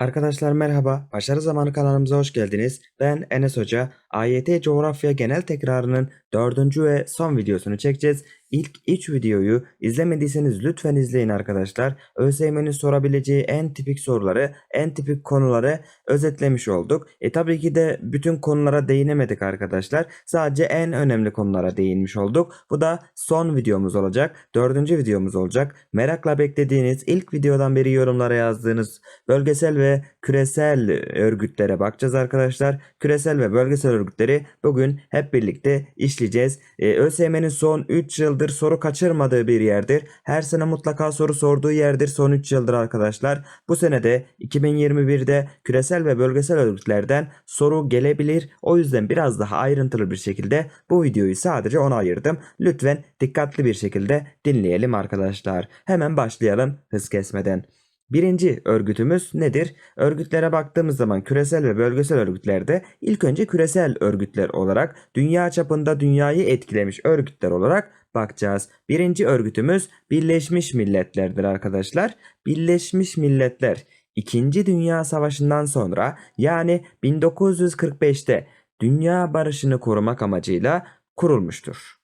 Arkadaşlar merhaba, Başarı Zamanı kanalımıza hoş geldiniz. Ben Enes Hoca. AYT Coğrafya Genel Tekrarının dördüncü ve son videosunu çekeceğiz. İlk 3 videoyu izlemediyseniz lütfen izleyin arkadaşlar. ÖSYM'nin sorabileceği en tipik soruları, en tipik konuları özetlemiş olduk. E tabii ki de bütün konulara değinemedik arkadaşlar. Sadece en önemli konulara değinmiş olduk. Bu da son videomuz olacak. Dördüncü videomuz olacak. Merakla beklediğiniz ilk videodan beri yorumlara yazdığınız bölgesel ve küresel örgütlere bakacağız arkadaşlar. Küresel ve bölgesel örgütleri bugün hep birlikte işleyeceğiz. Ee, ÖSYM'nin son 3 yıldır soru kaçırmadığı bir yerdir. Her sene mutlaka soru sorduğu yerdir son 3 yıldır arkadaşlar. Bu sene de 2021'de küresel ve bölgesel örgütlerden soru gelebilir. O yüzden biraz daha ayrıntılı bir şekilde bu videoyu sadece ona ayırdım. Lütfen dikkatli bir şekilde dinleyelim arkadaşlar. Hemen başlayalım hız kesmeden. Birinci örgütümüz nedir? Örgütlere baktığımız zaman küresel ve bölgesel örgütlerde ilk önce küresel örgütler olarak dünya çapında dünyayı etkilemiş örgütler olarak bakacağız. Birinci örgütümüz Birleşmiş Milletler'dir arkadaşlar. Birleşmiş Milletler 2. Dünya Savaşı'ndan sonra yani 1945'te dünya barışını korumak amacıyla kurulmuştur.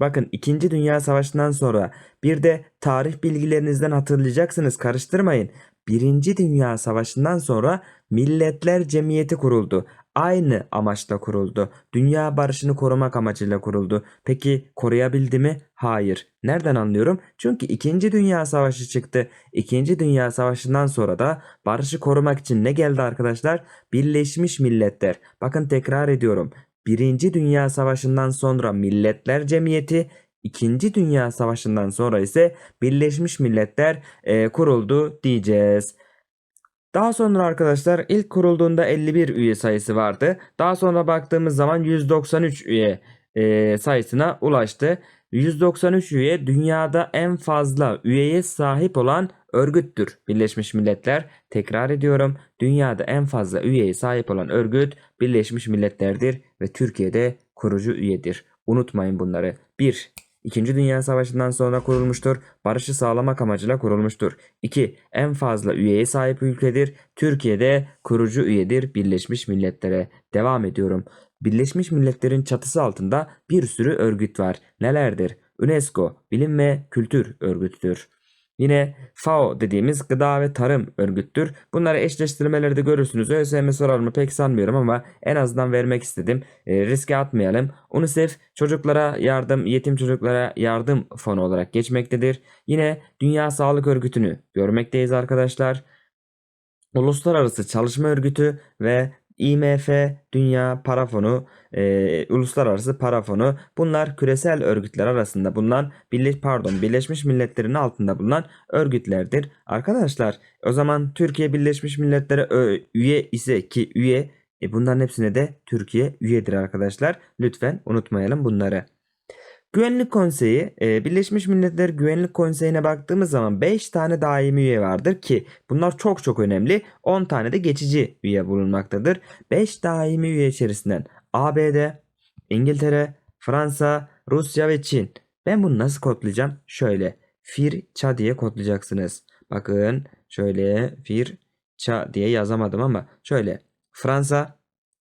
Bakın 2. Dünya Savaşı'ndan sonra bir de tarih bilgilerinizden hatırlayacaksınız karıştırmayın. 1. Dünya Savaşı'ndan sonra Milletler Cemiyeti kuruldu. Aynı amaçla kuruldu. Dünya barışını korumak amacıyla kuruldu. Peki koruyabildi mi? Hayır. Nereden anlıyorum? Çünkü 2. Dünya Savaşı çıktı. 2. Dünya Savaşı'ndan sonra da barışı korumak için ne geldi arkadaşlar? Birleşmiş Milletler. Bakın tekrar ediyorum. Birinci Dünya Savaşı'ndan sonra Milletler Cemiyeti, İkinci Dünya Savaşı'ndan sonra ise Birleşmiş Milletler e, kuruldu diyeceğiz. Daha sonra arkadaşlar ilk kurulduğunda 51 üye sayısı vardı. Daha sonra baktığımız zaman 193 üye e, sayısına ulaştı. 193 üye dünyada en fazla üyeye sahip olan örgüttür. Birleşmiş Milletler tekrar ediyorum. Dünyada en fazla üyeye sahip olan örgüt Birleşmiş Milletler'dir ve Türkiye'de kurucu üyedir. Unutmayın bunları. 1. İkinci Dünya Savaşı'ndan sonra kurulmuştur. Barışı sağlamak amacıyla kurulmuştur. 2. En fazla üyeye sahip ülkedir. Türkiye'de kurucu üyedir Birleşmiş Milletler'e. Devam ediyorum. Birleşmiş Milletler'in çatısı altında bir sürü örgüt var. Nelerdir? UNESCO, Bilim ve Kültür Örgütüdür. Yine FAO dediğimiz gıda ve tarım örgüttür. Bunları eşleştirmeleri de görürsünüz. ÖSYM sorar mı pek sanmıyorum ama en azından vermek istedim. E, riske atmayalım. UNICEF çocuklara yardım, yetim çocuklara yardım fonu olarak geçmektedir. Yine Dünya Sağlık Örgütü'nü görmekteyiz arkadaşlar. Uluslararası Çalışma Örgütü ve IMF, Dünya Para Fonu, e, Uluslararası Para Fonu bunlar küresel örgütler arasında bulunan pardon Birleşmiş Milletler'in altında bulunan örgütlerdir. Arkadaşlar o zaman Türkiye Birleşmiş Milletler'e üye ise ki üye e, bunların hepsine de Türkiye üyedir arkadaşlar. Lütfen unutmayalım bunları. Güvenlik Konseyi, e, Birleşmiş Milletler Güvenlik Konseyi'ne baktığımız zaman 5 tane daimi üye vardır ki bunlar çok çok önemli. 10 tane de geçici üye bulunmaktadır. 5 daimi üye içerisinden ABD, İngiltere, Fransa, Rusya ve Çin. Ben bunu nasıl kodlayacağım? Şöyle Firça diye kodlayacaksınız. Bakın şöyle Firça diye yazamadım ama şöyle Fransa,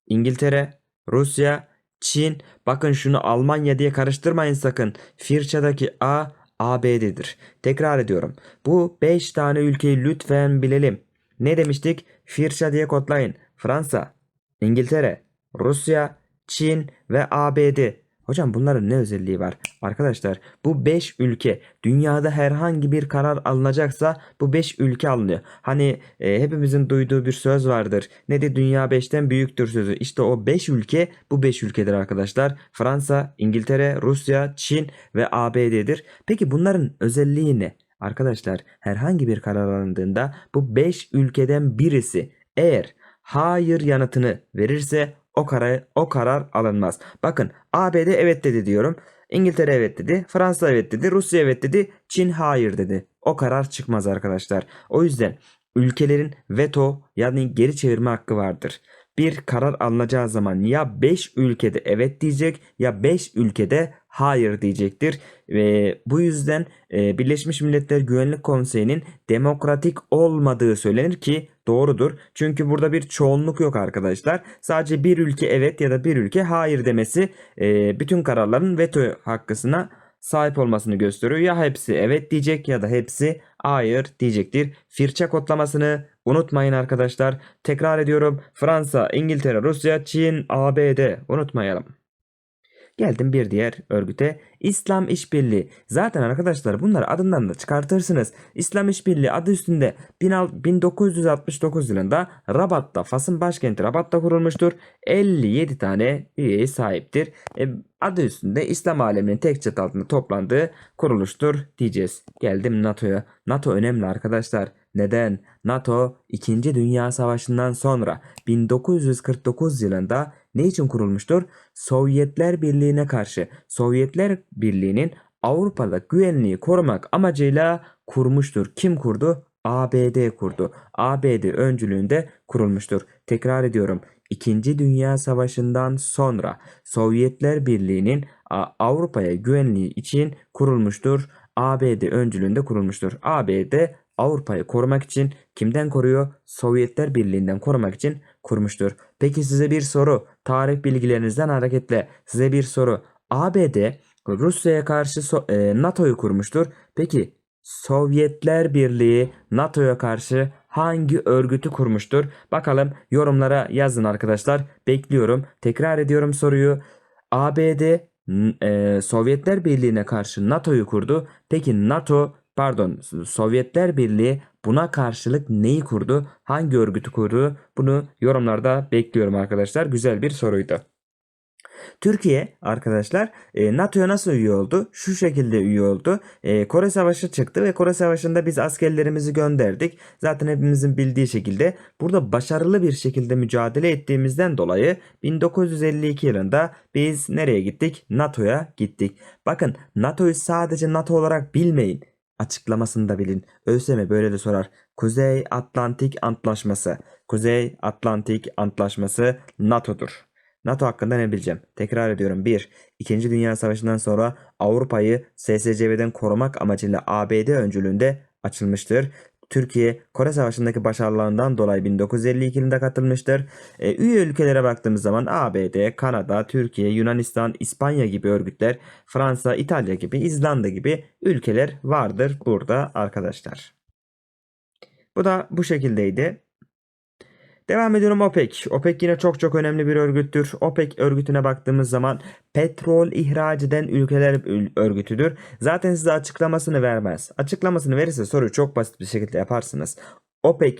İngiltere, Rusya, Çin, bakın şunu Almanya diye karıştırmayın sakın. Firça'daki A, ABD'dir. Tekrar ediyorum. Bu 5 tane ülkeyi lütfen bilelim. Ne demiştik? Firça diye kodlayın. Fransa, İngiltere, Rusya, Çin ve ABD. Hocam bunların ne özelliği var? Arkadaşlar bu 5 ülke dünyada herhangi bir karar alınacaksa bu 5 ülke alınıyor. Hani e, hepimizin duyduğu bir söz vardır. Ne de dünya 5'ten büyüktür sözü. İşte o 5 ülke bu 5 ülkedir arkadaşlar. Fransa, İngiltere, Rusya, Çin ve ABD'dir. Peki bunların özelliği ne? Arkadaşlar herhangi bir karar alındığında bu 5 ülkeden birisi eğer hayır yanıtını verirse o karar, o karar alınmaz. Bakın ABD evet dedi diyorum. İngiltere evet dedi. Fransa evet dedi. Rusya evet dedi. Çin hayır dedi. O karar çıkmaz arkadaşlar. O yüzden ülkelerin veto yani geri çevirme hakkı vardır. Bir karar alınacağı zaman ya 5 ülkede evet diyecek ya 5 ülkede hayır diyecektir. Ve bu yüzden e, Birleşmiş Milletler Güvenlik Konseyi'nin demokratik olmadığı söylenir ki doğrudur. Çünkü burada bir çoğunluk yok arkadaşlar. Sadece bir ülke evet ya da bir ülke hayır demesi e, bütün kararların veto hakkısına sahip olmasını gösteriyor. Ya hepsi evet diyecek ya da hepsi hayır diyecektir. Firça kodlamasını unutmayın arkadaşlar. Tekrar ediyorum. Fransa, İngiltere, Rusya, Çin, ABD unutmayalım. Geldim bir diğer örgüte. İslam İşbirliği. Zaten arkadaşlar bunları adından da çıkartırsınız. İslam İşbirliği adı üstünde 1969 yılında Rabat'ta, Fas'ın başkenti Rabat'ta kurulmuştur. 57 tane üyeye sahiptir. E, adı üstünde İslam aleminin tek çatı altında toplandığı kuruluştur diyeceğiz. Geldim NATO'ya. NATO önemli arkadaşlar. Neden? NATO 2. Dünya Savaşı'ndan sonra 1949 yılında ne için kurulmuştur? Sovyetler Birliği'ne karşı Sovyetler Birliği'nin Avrupa'da güvenliği korumak amacıyla kurmuştur. Kim kurdu? ABD kurdu. ABD öncülüğünde kurulmuştur. Tekrar ediyorum. İkinci Dünya Savaşı'ndan sonra Sovyetler Birliği'nin Avrupa'ya güvenliği için kurulmuştur. ABD öncülüğünde kurulmuştur. ABD Avrupa'yı korumak için kimden koruyor? Sovyetler Birliği'nden korumak için kurmuştur. Peki size bir soru. Tarih bilgilerinizden hareketle size bir soru. ABD Rusya'ya karşı so- e, NATO'yu kurmuştur. Peki Sovyetler Birliği NATO'ya karşı hangi örgütü kurmuştur? Bakalım yorumlara yazın arkadaşlar. Bekliyorum. Tekrar ediyorum soruyu. ABD e, Sovyetler Birliği'ne karşı NATO'yu kurdu. Peki NATO pardon Sovyetler Birliği buna karşılık neyi kurdu? Hangi örgütü kurdu? Bunu yorumlarda bekliyorum arkadaşlar. Güzel bir soruydu. Türkiye arkadaşlar e, NATO'ya nasıl üye oldu? Şu şekilde üye oldu. E, Kore Savaşı çıktı ve Kore Savaşı'nda biz askerlerimizi gönderdik. Zaten hepimizin bildiği şekilde burada başarılı bir şekilde mücadele ettiğimizden dolayı 1952 yılında biz nereye gittik? NATO'ya gittik. Bakın NATO'yu sadece NATO olarak bilmeyin. Açıklamasını da bilin. ÖSYM böyle de sorar. Kuzey Atlantik Antlaşması. Kuzey Atlantik Antlaşması NATO'dur. NATO hakkında ne bileceğim? Tekrar ediyorum. 1. İkinci Dünya Savaşı'ndan sonra Avrupa'yı SSCB'den korumak amacıyla ABD öncülüğünde açılmıştır. Türkiye Kore Savaşı'ndaki başarılarından dolayı 1952 yılında katılmıştır. E, üye ülkelere baktığımız zaman ABD, Kanada, Türkiye, Yunanistan, İspanya gibi örgütler, Fransa, İtalya gibi, İzlanda gibi ülkeler vardır burada arkadaşlar. Bu da bu şekildeydi. Devam ediyorum OPEC. OPEC yine çok çok önemli bir örgüttür. OPEC örgütüne baktığımız zaman petrol ihraç eden ülkeler ül- örgütüdür. Zaten size açıklamasını vermez. Açıklamasını verirse soruyu çok basit bir şekilde yaparsınız. OPEC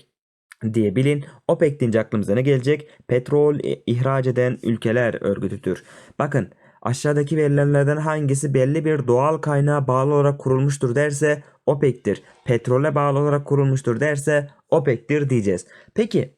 diye bilin. OPEC deyince aklımıza ne gelecek? Petrol ihraç eden ülkeler örgütüdür. Bakın aşağıdaki verilenlerden hangisi belli bir doğal kaynağa bağlı olarak kurulmuştur derse OPEC'tir. Petrole bağlı olarak kurulmuştur derse OPEC'tir diyeceğiz. Peki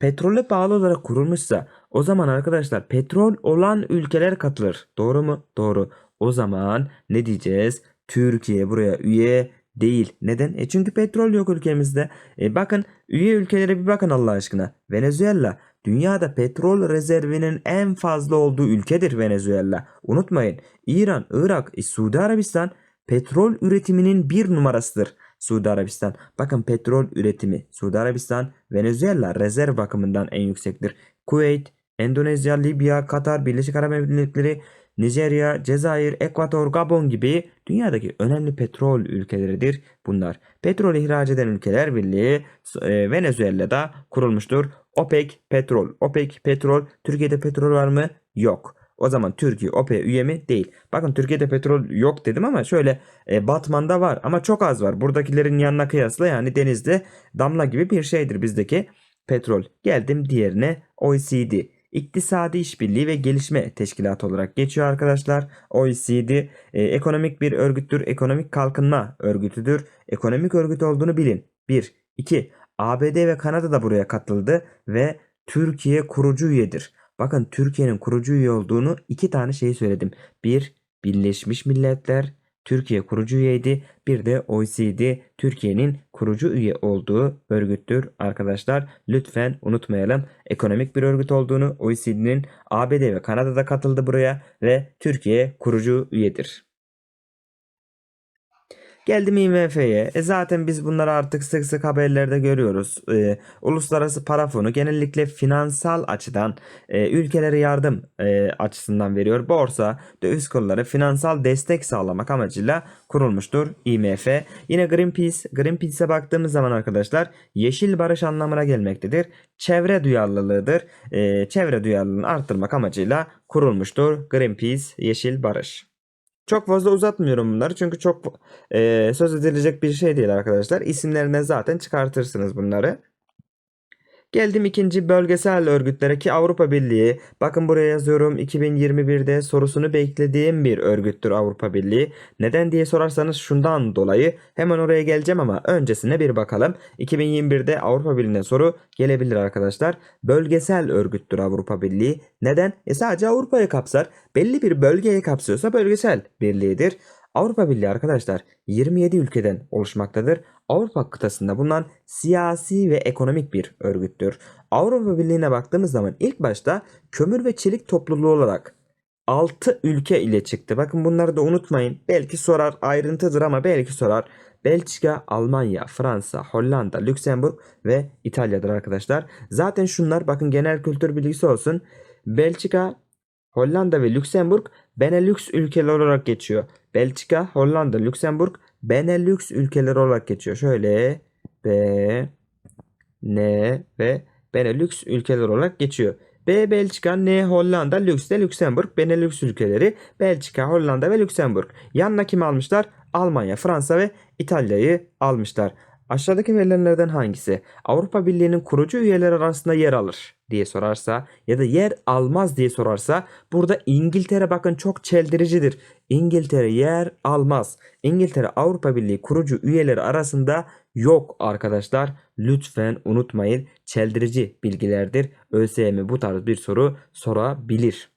petrole bağlı olarak kurulmuşsa o zaman arkadaşlar petrol olan ülkeler katılır. Doğru mu? Doğru. O zaman ne diyeceğiz? Türkiye buraya üye değil. Neden? E çünkü petrol yok ülkemizde. E bakın üye ülkelere bir bakın Allah aşkına. Venezuela dünyada petrol rezervinin en fazla olduğu ülkedir Venezuela. Unutmayın. İran, Irak, e, Suudi Arabistan petrol üretiminin bir numarasıdır. Suudi Arabistan. Bakın petrol üretimi Suudi Arabistan, Venezuela rezerv bakımından en yüksektir. Kuveyt, Endonezya, Libya, Katar, Birleşik Arap Emirlikleri, Nijerya, Cezayir, Ekvator, Gabon gibi dünyadaki önemli petrol ülkeleridir bunlar. Petrol ihraç eden ülkeler birliği e, Venezuela'da kurulmuştur. OPEC petrol. OPEC petrol. Türkiye'de petrol var mı? Yok. O zaman Türkiye OPEC üye mi? Değil. Bakın Türkiye'de petrol yok dedim ama şöyle e, Batman'da var ama çok az var. Buradakilerin yanına kıyasla yani denizde damla gibi bir şeydir bizdeki petrol. Geldim diğerine OECD. İktisadi İşbirliği ve Gelişme Teşkilatı olarak geçiyor arkadaşlar. OECD e, ekonomik bir örgüttür. Ekonomik kalkınma örgütüdür. Ekonomik örgüt olduğunu bilin. 1. 2. ABD ve Kanada da buraya katıldı ve Türkiye kurucu üyedir. Bakın Türkiye'nin kurucu üye olduğunu iki tane şey söyledim. Bir, Birleşmiş Milletler. Türkiye kurucu üyeydi. Bir de OECD Türkiye'nin kurucu üye olduğu örgüttür arkadaşlar. Lütfen unutmayalım. Ekonomik bir örgüt olduğunu OECD'nin ABD ve Kanada'da katıldı buraya ve Türkiye kurucu üyedir. Geldim IMF'ye. E zaten biz bunları artık sık sık haberlerde görüyoruz. E, Uluslararası Para Fonu genellikle finansal açıdan e, ülkelere yardım e, açısından veriyor. Borsa, döviz kurları finansal destek sağlamak amacıyla kurulmuştur IMF. Yine Greenpeace, Greenpeace'e baktığımız zaman arkadaşlar yeşil barış anlamına gelmektedir. Çevre duyarlılığıdır. E, çevre duyarlılığını arttırmak amacıyla kurulmuştur Greenpeace Yeşil Barış. Çok fazla uzatmıyorum bunları çünkü çok e, söz edilecek bir şey değil arkadaşlar. İsimlerinden zaten çıkartırsınız bunları. Geldim ikinci bölgesel örgütlere ki Avrupa Birliği. Bakın buraya yazıyorum 2021'de sorusunu beklediğim bir örgüttür Avrupa Birliği. Neden diye sorarsanız şundan dolayı hemen oraya geleceğim ama öncesine bir bakalım. 2021'de Avrupa Birliği'ne soru gelebilir arkadaşlar. Bölgesel örgüttür Avrupa Birliği. Neden? E sadece Avrupa'yı kapsar. Belli bir bölgeyi kapsıyorsa bölgesel birliğidir. Avrupa Birliği arkadaşlar 27 ülkeden oluşmaktadır. Avrupa kıtasında bulunan siyasi ve ekonomik bir örgüttür. Avrupa Birliği'ne baktığımız zaman ilk başta kömür ve çelik topluluğu olarak 6 ülke ile çıktı. Bakın bunları da unutmayın. Belki sorar ayrıntıdır ama belki sorar. Belçika, Almanya, Fransa, Hollanda, Lüksemburg ve İtalya'dır arkadaşlar. Zaten şunlar bakın genel kültür bilgisi olsun. Belçika, Hollanda ve Lüksemburg Benelux ülkeleri olarak geçiyor. Belçika, Hollanda, Lüksemburg Benelux ülkeleri olarak geçiyor. Şöyle B, N ve Benelux ülkeleri olarak geçiyor. B Belçika, N Hollanda, Lüks de Lüksemburg, Benelux ülkeleri, Belçika, Hollanda ve Lüksemburg. Yanına kim almışlar? Almanya, Fransa ve İtalya'yı almışlar. Aşağıdaki verilenlerden hangisi Avrupa Birliği'nin kurucu üyeleri arasında yer alır diye sorarsa ya da yer almaz diye sorarsa burada İngiltere bakın çok çeldiricidir. İngiltere yer almaz. İngiltere Avrupa Birliği kurucu üyeleri arasında yok arkadaşlar. Lütfen unutmayın. Çeldirici bilgilerdir. ÖSYM bu tarz bir soru sorabilir.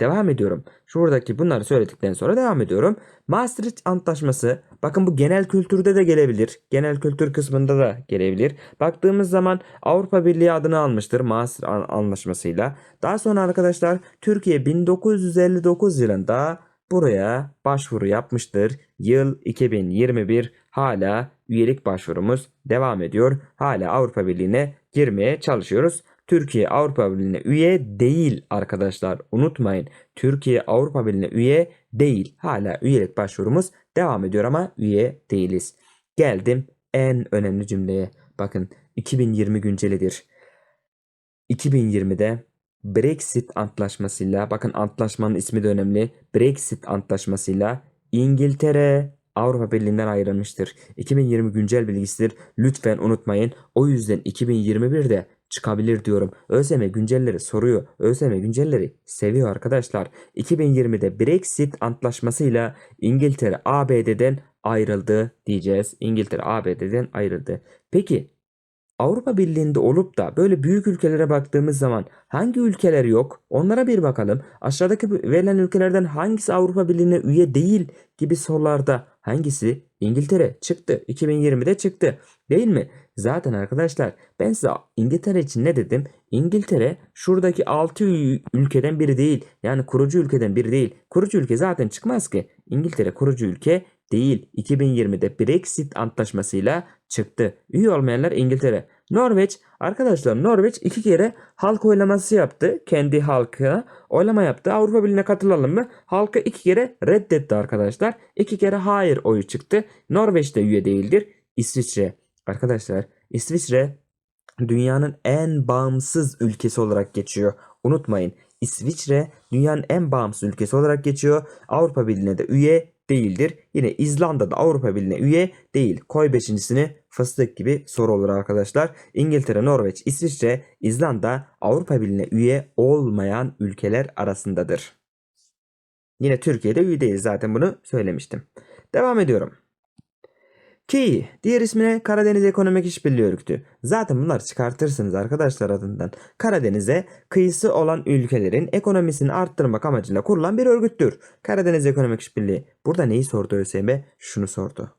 Devam ediyorum. Şuradaki bunları söyledikten sonra devam ediyorum. Maastricht Antlaşması bakın bu genel kültürde de gelebilir. Genel kültür kısmında da gelebilir. Baktığımız zaman Avrupa Birliği adını almıştır Maastricht Anlaşması'yla. Daha sonra arkadaşlar Türkiye 1959 yılında buraya başvuru yapmıştır. Yıl 2021 hala üyelik başvurumuz devam ediyor. Hala Avrupa Birliği'ne girmeye çalışıyoruz. Türkiye Avrupa Birliği'ne üye değil arkadaşlar. Unutmayın. Türkiye Avrupa Birliği'ne üye değil. Hala üyelik başvurumuz devam ediyor ama üye değiliz. Geldim en önemli cümleye. Bakın 2020 güncelidir. 2020'de Brexit antlaşmasıyla bakın antlaşmanın ismi de önemli. Brexit antlaşmasıyla İngiltere Avrupa Birliği'nden ayrılmıştır. 2020 güncel bilgisidir. Lütfen unutmayın. O yüzden 2021'de çıkabilir diyorum. ÖSYM güncelleri soruyor. ÖSYM güncelleri seviyor arkadaşlar. 2020'de Brexit antlaşmasıyla İngiltere ABD'den ayrıldı diyeceğiz. İngiltere ABD'den ayrıldı. Peki Avrupa Birliği'nde olup da böyle büyük ülkelere baktığımız zaman hangi ülkeler yok? Onlara bir bakalım. Aşağıdaki verilen ülkelerden hangisi Avrupa Birliği'ne üye değil gibi sorularda hangisi? İngiltere çıktı. 2020'de çıktı. Değil mi? Zaten arkadaşlar ben size İngiltere için ne dedim? İngiltere şuradaki 6 ülkeden biri değil. Yani kurucu ülkeden biri değil. Kurucu ülke zaten çıkmaz ki. İngiltere kurucu ülke değil. 2020'de Brexit antlaşmasıyla çıktı. Üye olmayanlar İngiltere. Norveç arkadaşlar Norveç iki kere halk oylaması yaptı. Kendi halkına oylama yaptı. Avrupa Birliği'ne katılalım mı? Halkı iki kere reddetti arkadaşlar. İki kere hayır oyu çıktı. Norveç de üye değildir. İsviçre arkadaşlar İsviçre dünyanın en bağımsız ülkesi olarak geçiyor. Unutmayın İsviçre dünyanın en bağımsız ülkesi olarak geçiyor. Avrupa Birliği'ne de üye değildir. Yine İzlanda da Avrupa Birliği'ne üye değil. Koy beşincisini fıstık gibi soru olur arkadaşlar. İngiltere, Norveç, İsviçre, İzlanda Avrupa Birliği'ne üye olmayan ülkeler arasındadır. Yine Türkiye'de üye değil zaten bunu söylemiştim. Devam ediyorum. Ki diğer ismine Karadeniz Ekonomik İşbirliği Örgütü. Zaten bunlar çıkartırsınız arkadaşlar adından. Karadeniz'e kıyısı olan ülkelerin ekonomisini arttırmak amacıyla kurulan bir örgüttür. Karadeniz Ekonomik İşbirliği. Burada neyi sordu ÖSYM? Şunu sordu.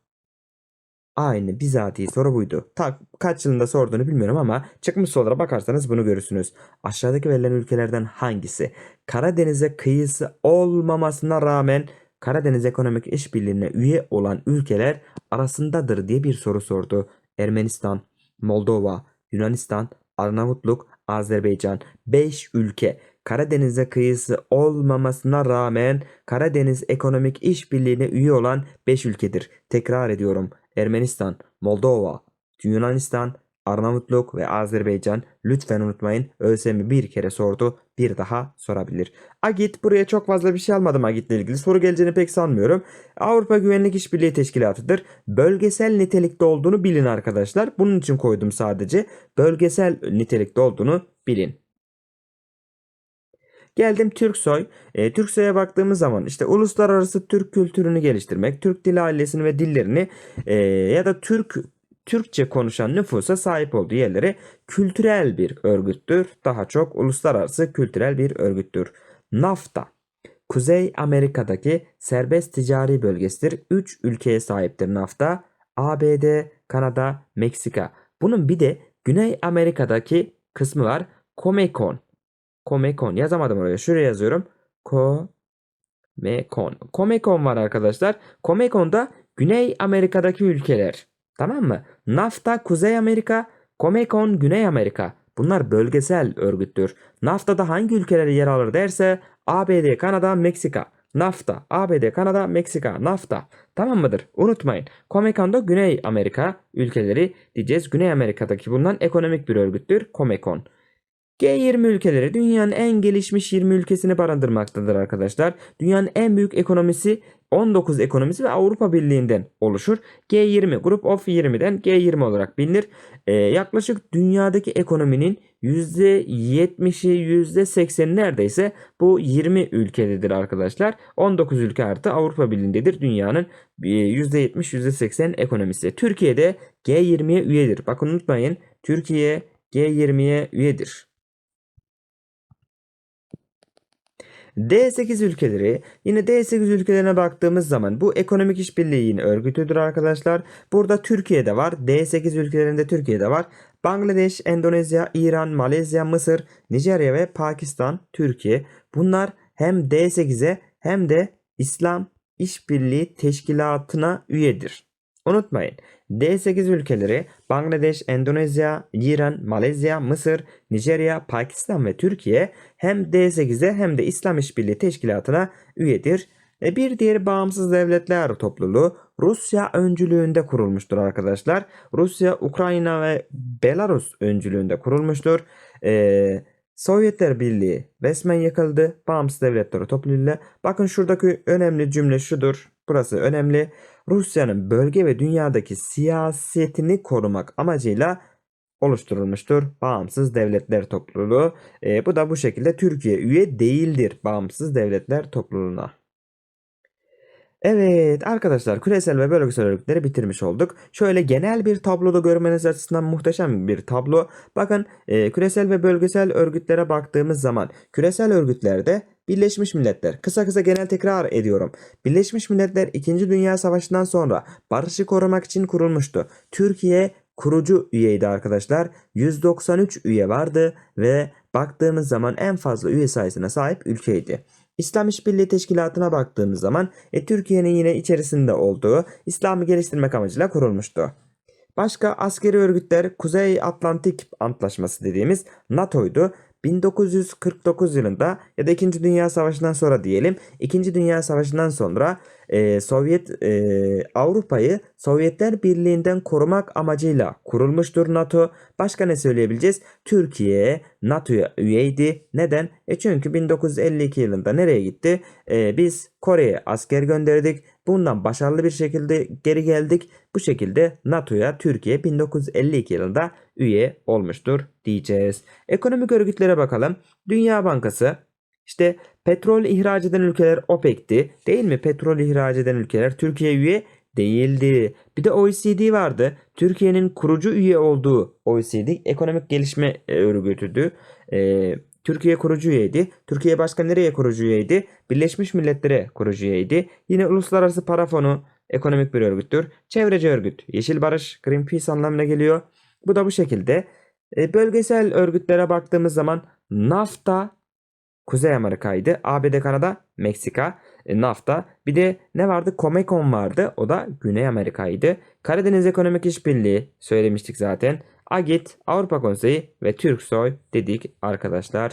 Aynı bizatihi soru buydu. Ta kaç yılında sorduğunu bilmiyorum ama çıkmış sorulara bakarsanız bunu görürsünüz. Aşağıdaki verilen ülkelerden hangisi Karadeniz'e kıyısı olmamasına rağmen Karadeniz Ekonomik İşbirliği'ne üye olan ülkeler arasındadır diye bir soru sordu. Ermenistan, Moldova, Yunanistan, Arnavutluk, Azerbaycan 5 ülke Karadeniz'e kıyısı olmamasına rağmen Karadeniz Ekonomik İşbirliği'ne üye olan 5 ülkedir. Tekrar ediyorum. Ermenistan, Moldova, Yunanistan, Arnavutluk ve Azerbaycan lütfen unutmayın ÖSYM bir kere sordu bir daha sorabilir. Agit buraya çok fazla bir şey almadım Agit'le ilgili soru geleceğini pek sanmıyorum. Avrupa Güvenlik İşbirliği Teşkilatı'dır. Bölgesel nitelikte olduğunu bilin arkadaşlar. Bunun için koydum sadece. Bölgesel nitelikte olduğunu bilin. Geldim Türksoy. E, Türksoy'a baktığımız zaman işte uluslararası Türk kültürünü geliştirmek, Türk dili ailesini ve dillerini e, ya da Türk Türkçe konuşan nüfusa sahip olduğu yerlere kültürel bir örgüttür. Daha çok uluslararası kültürel bir örgüttür. NAFTA Kuzey Amerika'daki serbest ticari bölgesidir. 3 ülkeye sahiptir NAFTA. ABD, Kanada, Meksika. Bunun bir de Güney Amerika'daki kısmı var. Comecon. Comecon yazamadım oraya. Şuraya yazıyorum. Comecon. Comecon var arkadaşlar. Comecon'da Güney Amerika'daki ülkeler. Tamam mı? NAFTA Kuzey Amerika, Comecon Güney Amerika. Bunlar bölgesel örgüttür. NAFTA'da hangi ülkeler yer alır derse ABD, Kanada, Meksika. NAFTA, ABD, Kanada, Meksika, NAFTA. Tamam mıdır? Unutmayın. Comecon'da Güney Amerika ülkeleri diyeceğiz. Güney Amerika'daki bulunan ekonomik bir örgüttür. Comecon. G20 ülkeleri dünyanın en gelişmiş 20 ülkesini barındırmaktadır arkadaşlar. Dünyanın en büyük ekonomisi 19 ekonomisi ve Avrupa Birliği'nden oluşur. G20 Group of 20'den G20 olarak bilinir. Ee, yaklaşık dünyadaki ekonominin %70'i %80'i neredeyse bu 20 ülkededir arkadaşlar. 19 ülke artı Avrupa Birliği'ndedir dünyanın %70 %80 ekonomisi. Türkiye'de G20'ye üyedir. Bakın unutmayın Türkiye G20'ye üyedir. D8 ülkeleri yine D8 ülkelerine baktığımız zaman bu ekonomik işbirliğinin örgütüdür arkadaşlar. Burada Türkiye'de var. D8 ülkelerinde Türkiye'de var. Bangladeş, Endonezya, İran, Malezya, Mısır, Nijerya ve Pakistan, Türkiye. Bunlar hem D8'e hem de İslam İşbirliği Teşkilatı'na üyedir. Unutmayın. D8 ülkeleri Bangladeş, Endonezya, İran, Malezya, Mısır, Nijerya, Pakistan ve Türkiye hem D8'e hem de İslam İşbirliği Teşkilatı'na üyedir. E bir diğer bağımsız devletler topluluğu Rusya öncülüğünde kurulmuştur arkadaşlar. Rusya, Ukrayna ve Belarus öncülüğünde kurulmuştur. Ee, Sovyetler Birliği resmen yıkıldı. Bağımsız devletler topluluğuyla. Bakın şuradaki önemli cümle şudur. Burası önemli. Rusya'nın bölge ve dünyadaki siyasetini korumak amacıyla oluşturulmuştur. Bağımsız Devletler Topluluğu. E, bu da bu şekilde Türkiye üye değildir Bağımsız Devletler Topluluğu'na. Evet arkadaşlar küresel ve bölgesel örgütleri bitirmiş olduk. Şöyle genel bir tabloda görmeniz açısından muhteşem bir tablo. Bakın e, küresel ve bölgesel örgütlere baktığımız zaman küresel örgütlerde Birleşmiş Milletler. Kısa kısa genel tekrar ediyorum. Birleşmiş Milletler 2. Dünya Savaşı'ndan sonra barışı korumak için kurulmuştu. Türkiye kurucu üyeydi arkadaşlar. 193 üye vardı ve baktığımız zaman en fazla üye sayısına sahip ülkeydi. İslam İşbirliği Teşkilatı'na baktığımız zaman e, Türkiye'nin yine içerisinde olduğu İslam'ı geliştirmek amacıyla kurulmuştu. Başka askeri örgütler Kuzey Atlantik Antlaşması dediğimiz NATO'ydu. 1949 yılında ya da 2. Dünya Savaşı'ndan sonra diyelim 2. Dünya Savaşı'ndan sonra e, Sovyet e, Avrupa'yı Sovyetler Birliği'nden korumak amacıyla kurulmuştur NATO. Başka ne söyleyebileceğiz? Türkiye NATO'ya üyeydi. Neden? E çünkü 1952 yılında nereye gitti? E, biz Kore'ye asker gönderdik. Bundan başarılı bir şekilde geri geldik. Bu şekilde NATO'ya Türkiye 1952 yılında üye olmuştur diyeceğiz. Ekonomik örgütlere bakalım. Dünya Bankası işte petrol ihraç eden ülkeler OPEC'ti değil mi? Petrol ihraç eden ülkeler Türkiye üye değildi. Bir de OECD vardı. Türkiye'nin kurucu üye olduğu OECD Ekonomik Gelişme e, Örgütü'dü. Türkiye kurucu üyeydi. Türkiye başka nereye kurucu üyeydi? Birleşmiş Milletler'e kurucu üyeydi. Yine Uluslararası Para Fonu ekonomik bir örgüttür. Çevreci örgüt. Yeşil Barış, Greenpeace anlamına geliyor. Bu da bu şekilde. E, bölgesel örgütlere baktığımız zaman NAFTA Kuzey Amerika'ydı. ABD, Kanada, Meksika, e, NAFTA. Bir de ne vardı? Comecon vardı. O da Güney Amerika'ydı. Karadeniz Ekonomik İşbirliği söylemiştik zaten. AGİT, Avrupa Konseyi ve Türksoy dedik arkadaşlar.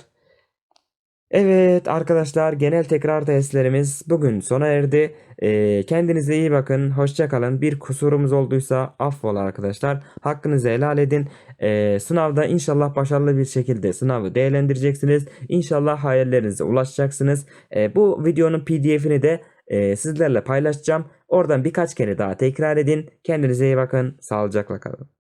Evet arkadaşlar genel tekrar testlerimiz bugün sona erdi. Ee, kendinize iyi bakın. Hoşça kalın. Bir kusurumuz olduysa affola arkadaşlar. Hakkınızı helal edin. Ee, sınavda inşallah başarılı bir şekilde sınavı değerlendireceksiniz. İnşallah hayallerinize ulaşacaksınız. Ee, bu videonun pdf'ini de e, sizlerle paylaşacağım. Oradan birkaç kere daha tekrar edin. Kendinize iyi bakın. Sağlıcakla kalın.